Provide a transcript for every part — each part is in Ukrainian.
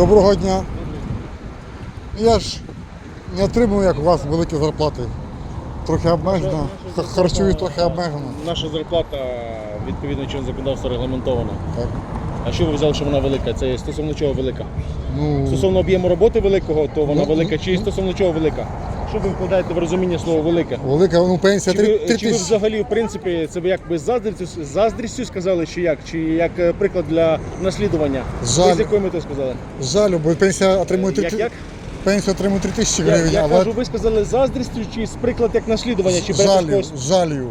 Доброго дня. Я ж не отримую, як у вас, великі зарплати. Трохи обмежено. Харчую трохи обмежено. Наша зарплата відповідно чином законодавства регламентована. Так. А що ви взяли, що вона велика? Це стосовно чого велика? Ну, Стосовно об'єму роботи великого, то вона Ну, велика, ну, чи стосовно чого велика? Що ви вкладаєте в розуміння слова велика? велика ну, пенсія Чи 3 ви, чи ви тисячі. взагалі, в принципі, це ви як би з заздрістю, з заздрістю сказали, чи як? Чи як е, приклад для наслідування? Жаль. Ви з якою метою сказали? Жаль, бо пенсія отримує 3 Як, як? Пенсію отримує 3 тисячі Я, гривень, я а кажу, ви сказали з заздрістю, чи з приклад як наслідування, чи жалю Жалю?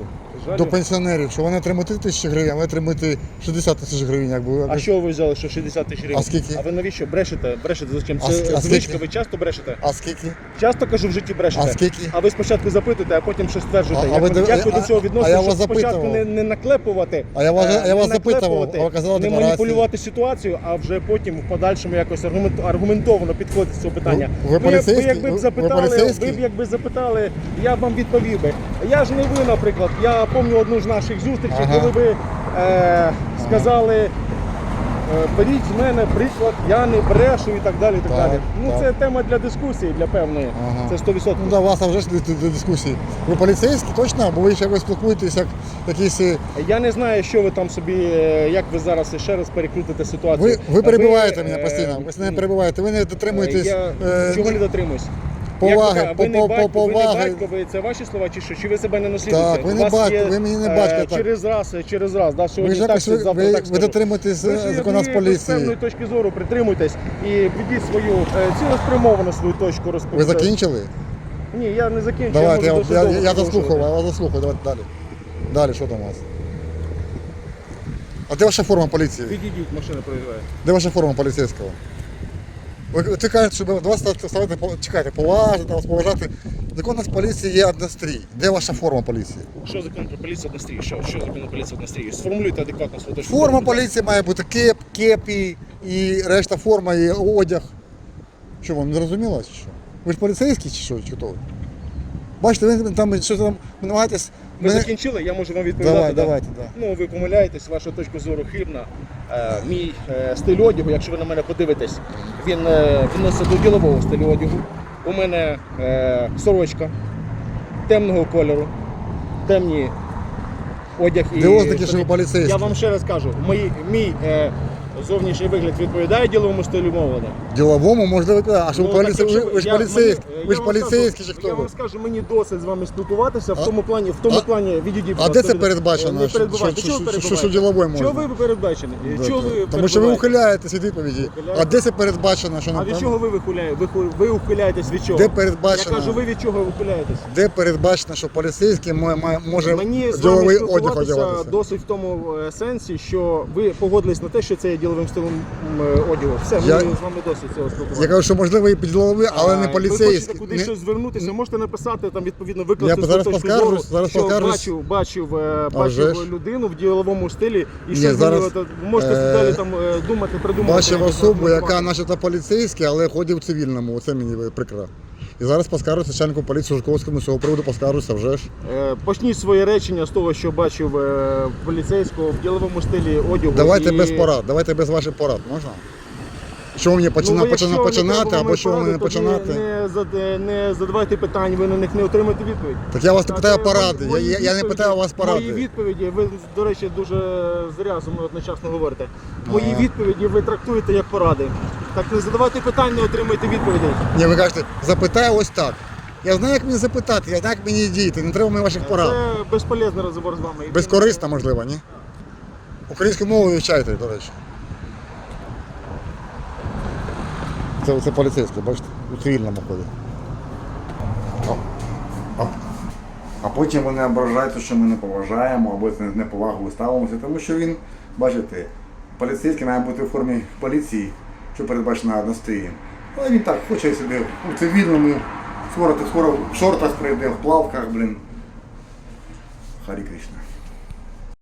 До пенсіонерів, що вони отримують 3 тисячі гривень, а ви отримуєте 60 тисяч гривень. Якби. А що ви взяли, що 60 тисяч гривень? А скільки? А ви навіщо брешете? Брешете зачем? А Це а звичка, скільки? ви часто брешете? А скільки? Часто кажу в житті брешете. А скільки? А ви спочатку запитуєте, а потім щось стверджуєте. А- а як, ви ви, див- як ви а- до цього а я щоб вас спочатку запитував. не, не наклепувати, А я вас- е, я вас не запитував, наклепувати, а ви казали не декларації. маніпулювати ситуацію, а вже потім в подальшому якось аргумент- аргументовано підходити до цього питання. Ви- ви ви, поліцейський? якби Ви- б ви запитали, поліцейський? ви б якби запитали, я б вам відповів би. Я ж не ви, наприклад. Я пам'ятаю одну з наших зустрічей, Ага. коли ви е, сказали. е, Беріть з мене приклад, я не брешу і так далі. І так Так, далі. Ну так. це тема для дискусії, для певної. Ага. Це 100%. Ну да, вас вже ж до дискусії. Ви поліцейські, точно? Бо ви ще якось спілкуєтесь, як якісь. е, Я не знаю, що ви там собі, е, як ви зараз ще раз перекрутите ситуацію. Ви, ви перебиваєте е, мене постійно. Ви не перебиваєте, ви не дотримуєтесь. Я е, чого не дотримуюсь? Поваги, Як ви, ви, не по- по- батько, по- ви не поваги. батько, ви це ваші слова чи що? Чи ви себе не наслідуєте? Так, ви У не вас батько, є, ви мені не е, батько, так. Через раз, е, через раз, да, ви сьогодні ж так, якось ви, завтра ви, так ви скажу. дотримуєтесь Ви е, ж законодавства ви з певної точки зору притримуйтесь і ведіть свою е, цілеспрямовану свою точку Ви розповідати. закінчили? Ні, я не закінчу. Давайте, я, я, я, я, заслухав, я вас заслухаю, давайте далі. Далі, що там у вас? А де ваша форма поліції? Відійдіть, машина проїжджає. Де ваша форма поліцейського? Ви кажете, що до вас ставити, чекайте, поважати, поважати. Закон у нас поліції є однострій. Де ваша форма поліції? Що закон про поліцію однострій? Що, що закон про поліцію однострій? Сформулюйте адекватно свою точку. Форма поліції має бути кеп, кепі і решта форма і одяг. Що вам не зрозуміло чи що? Ви ж поліцейський чи що? Чи хто? Бачите, ви там що там намагаєтесь. Ви мене- закінчили, я можу вам відповідати. Давай, да? давайте, да. Ну, ви помиляєтесь, ваша точка зору хибна. Е, мій е, стиль одягу, якщо ви на мене подивитесь, він е, відноситься до ділового стилю одягу. У мене е, сорочка темного кольору, темні одяг і. Де ознаки, що ви штани. поліцейський? Я вам ще раз кажу, мої, мій е, зовнішній вигляд відповідає діловому стилю мовлення. Діловому можливо, а що ви, Ну, поліцей, якщо ви, ви ж поліцейський, ви ж вам чи хто Я вам скажу, мені досить з вами спілкуватися в тому плані, в тому а- плані відійдіть. А де це передбачено? Що- що- ви що- що- діловою можна? Чого ви передбачені? Да, Чого ви Тому що ви ухиляєтесь від відповіді. Ухиляєтесь? А де це передбачено, що А від чого ви вихиляєте? Ви, ви ухиляєтесь від чого? Де передбачено? Я кажу, ви від чого ухиляєтесь? де передбачено, що поліцейський може Мені діловий одяг одягатися? досить в тому е, сенсі, що ви погодились на те, що це є діловим стилем е, одягу. Все, Я- з вами досить цього спілкування. Я кажу, що можливо і під діловий, але не Ви поліцейський. хочете кудись щось звернутися, можете написати там відповідно Я викласти зараз свою точку поскаржусь, зору, зараз що поскаржусь. бачив, бачив, е, вже бачив людину в діловому стилі і Ні, що зараз, змінювати. Можете е, далі там е, думати, придумати. Бачив особу, яка начебто поліцейський, але ходить в цивільному. Оце мені прикро. І зараз поскаржуся начальнику поліції Жуковському з цього приводу поскаржуся вже ж. Е, Почніть своє речення з того, що бачив е, поліцейського в діловому стилі одягу. Давайте і... без порад, давайте без ваших порад, можна? Що мені почина, Ну, почина, починати або що поради, мені то починати? Не, не, не задавайте питань, ви на них не отримаєте відповідь. Так я вас не питаю поради. Я, я, я не питаю вас Мої відповіді, ви, до речі, дуже зря зі мною одночасно говорите. Мої Ага. відповіді ви трактуєте як поради. Так не задавайте питань, не отримуйте відповідей. Ні, ви кажете, запитаю ось так. Я знаю, як мені запитати, я знаю, як мені діяти, не треба мені ваших порад. Це безполезний розговор з вами. Безкорисно, можливо, ні? Українську мову вивчайте, до речі. Це, це поліцейський, бачите, у цивільному ході. А, потім вони ображаються, що ми не поважаємо або з неповагою ставимося, тому що він, бачите, поліцейський має бути в формі поліції, що передбачено одностроєм. Але він так хоче собі у цивільному, скоро, скоро в шортах прийде, в плавках, блін. Харі Кришна.